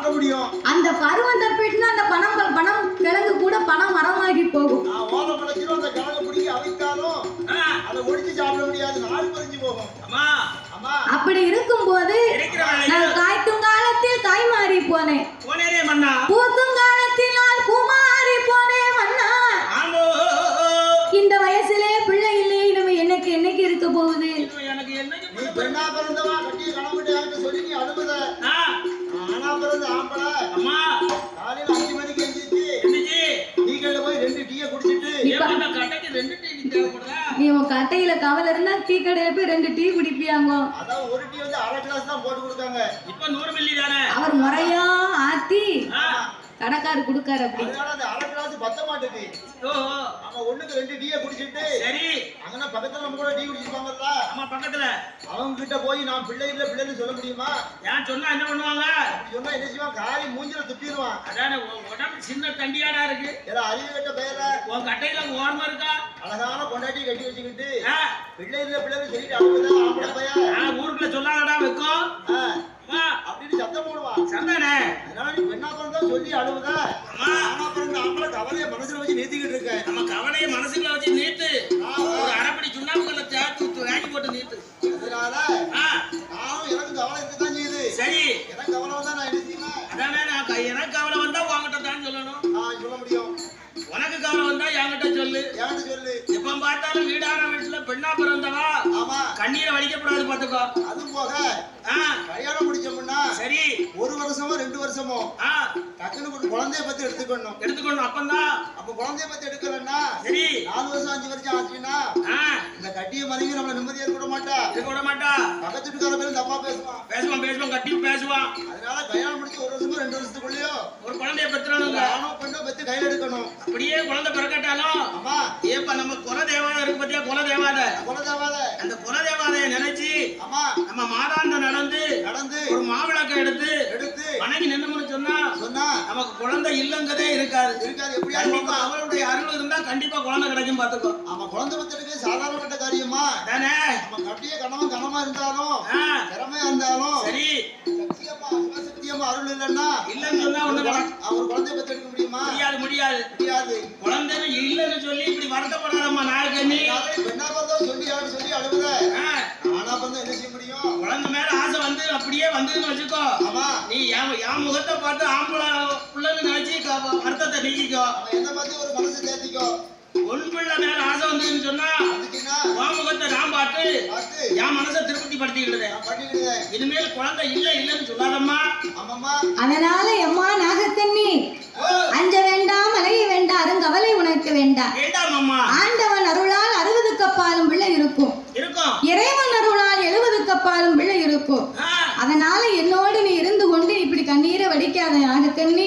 சாப்பிட முடியும். அந்த பருவம் தப்பிட்டுனா அந்த பணம் பணம் கிழங்கு கூட பணம் மரமாகி போகும். நான் ஓலை படைச்சிடும் அந்த கிழங்கு பிடிக்கி அவித்தாலும் அதை ஒடிச்சு சாப்பிட முடியாது நாள் பறிஞ்சு போகும். அம்மா. அப்படி இருக்கும்போது இருக்கிற நான் காய்க்கும் காலத்தில் காய் மாறி போனேன். போனேரே மன்னா. பூக்கும் காலத்தில் நான் பூமாறி போனேன் மன்னா. ஆமோ இந்த வயசுலே பிள்ளை இல்லை இனிமே என்னைக்கு என்னைக்கு இருக்க போகுது? பிறந்த ஆம்பளை. அம்மா. காலையில அஞ்சு மணிக்கு எந்திரிச்சு என்னஜி டீக்கடையில போய் ரெண்டு டீயை குடிச்சிட்டு ஏன் பண்ண கடைக்கு ரெண்டு டீ தேவைப்படுதா? நீ உன் கட்டையில கவலை இருந்தா டீ கடையில போய் ரெண்டு டீ குடிப்பியாங்க. அதான் ஒரு டீ வந்து அரை கிளாஸ் தான் போட்டு கொடுத்தாங்க. இப்ப நூறு மில்லி தானே? அவர் முறையா ஆத்தி ஆ, கடைக்காரு கொடுக்காரு அப்படி. பத்த மாட்டுது அவன் ஒண்ணுக்கு ரெண்டு டீயை குடிச்சிட்டு சரி. அங்கன்னா பக்கத்துல நம்ம கூட டீ குடிச்சிருப்பாங்கல்ல? அம்மா பக்கத்துல. அவங்க கிட்ட போய் நான் பிள்ளை இல்ல பிள்ளைன்னு சொல்ல முடியுமா? ஏன் சொன்னா என்ன பண்ணுவாங்க? சொன்னா என்ன செய்வான்? காலி மூஞ்சில துப்பிடுவான். அதானே உடம்பு சின்ன தண்டியாடா இருக்கு. ஏதோ அறிவு கட்ட பெயர உன் கட்டையில ஓரமா இருக்கா? அழகான பொண்டாட்டி கட்டி வச்சுக்கிட்டு பிள்ளை இல்ல பிள்ளைன்னு சொல்லிட்டு ஆ, ஊருக்குள்ள சொல்லாதடா வைக்கும். அப்படின்னு சத்தம் போடுவான் சந்தானே அதனால நீ பெண்ணா பிறந்தா சொல்லி அம்மா. ஆனா பிறந்த ஆம்பளை கவலைய மனசுல வச்சு நீத்திக்கிட்டு இருக்கேன். நம்ம கவலையை மனசுக்குள்ள வச்சு நீட்டு. ஒரு அரைப்படி சுண்ணாம்புக்கல்ல தேய்ச்சி ஊத்து, வாங்கி போட்டு நீட்டு. அதனால நானும் எனக்கு கவலை இருக்கத்தான் செய்யுது. சரி. எனக்கு கவலை வந்தா நான் என்ன செய்வேன்? அதானே நான் எனக்கு கவலை வந்தா உன்கிட்ட தான் சொல்லணும். சொல்ல முடியும். உனக்கு கவலை வந்தா என்கிட்ட சொல்லு. ஏன்னு சொல்லு. எப்ப பார்த்தாலும் வீடான வீட்டுல பெண்ணா பிறந்தவா? கண்ணீரை வடிக்கப்படாது பாத்துக்கோ. அதுவும் போக கல்யாணம் முடிச்சோம்னா சரி. ஒரு வருஷமோ ரெண்டு வருஷமோ டக்குன்னு குழந்தைய பத்தி எடுத்துக்கணும். எடுத்துக்கணும் அப்பந்தான் அப்ப குழந்தைய பத்தி எடுக்கலன்னா சரி. நாலு வருஷம் அஞ்சு வருஷம் ஆச்சுன்னா இந்த கட்டிய மனைவி நம்மள நிம்மதியா விட மாட்டா. இருக்க விட மாட்டா. பக்கத்து வீட்டுக்கார பேரும் தப்பா பேசுவான் பேசுவான் பேசுவான் கட்டி பேசுவான் அதனால கல்யாணம் முடிச்சு ஒரு வருஷமோ ரெண்டு வருஷத்துக்குள்ளேயோ ஒரு குழந்தைய பெற்றுறானுங்க. ஆணோ பெண்ணோ பெத்து கையில எடுக்கணும். அப்படியே குழந்தை பிறக்கட்டாலும் ஆமா ஏப்பா நம்ம குல தேவாலயம் இருக்கு பத்தியா? குல தேவாதை. குல தேவாத. அந்த குல தேவாதைய நினைச்சு ஆமா நம்ம மாதாந்தம் நடந்து நடந்து ஒரு மாவிளக்கை எடுத்து வணங்கி நின்னும்னு சொன்னா சொன்னா. நமக்கு குழந்தை இல்லங்கதே இருக்காது. இருக்காது. எப்படியா கண்டிப்பா அவளுடைய அருள் இருந்தா கண்டிப்பா குழந்தை கிடைக்கும் பாத்துக்கோ ஆமா குழந்தை பத்திரிக்கை சாதாரணப்பட்ட காரியமா? தானே? நம்ம கட்டிய கணவன் கனமா இருந்தாலும் திறமையா இருந்தாலும் சரி. சிவசக்தியம்மா அருள் இல்லைன்னா இல்லன்னு சொன்னா ஒண்ணு குழந்தை- அவர் குழந்தைய பத்தி எடுக்க முடியுமா? முடியாது முடியாது. முடியாது. குழந்தைன்னு இல்லன்னு சொல்லி இப்படி வருத்தப்படாதம்மா நாளைக்கு நீ பிறந்தா சொல்லி யாரு சொல்லி அழுகுத ஆ, ஆனா பிறந்தா என்ன செய்ய முடியும்? குழந்தை மேல ஆசை வந்து அப்படியே வந்ததுன்னு வச்சுக்கோ. ஆமா. நீ என் என் முகத்தை பார்த்து ஆம்பளை பிள்ளைன்னு நினைச்சு க- வருத்தத்தை நீக்கிக்கோ. அவன் என்ன பத்தி ஒரு மனசு தேத்திக்கோ. பொன் பிள்ளை மேல ஆசை வந்ததுன்னு சொன்னா அதுக்குன்னா உன் முகத்தை நான் பார்த்து பார்த்து. என் மனசை திருப்தி படுத்திக்கிடுதேன் நான் பண்ணிக்கிடுதேன் இனிமேல் குழந்தை இல்ல இல்லன்னு சொல்லாதம்மா. அதனால எம்மா நாகக்கண்ணி அஞ்ச வேண்டாம் அலைய வேண்டாம் அருங்கவலை உனக்கு வேண்டாம். வேண்டாம் அம்மா ஆண்டவன் அருளால் அறுபது கப்பாலும் பிள்ளை இருக்கும். இருக்கும். இறைவன் அருளால் எழுபது கப்பாலும் பிள்ளை இருக்கும் ஆ, அதனால என்னோடு நீ இருந்து கொண்டு இப்படி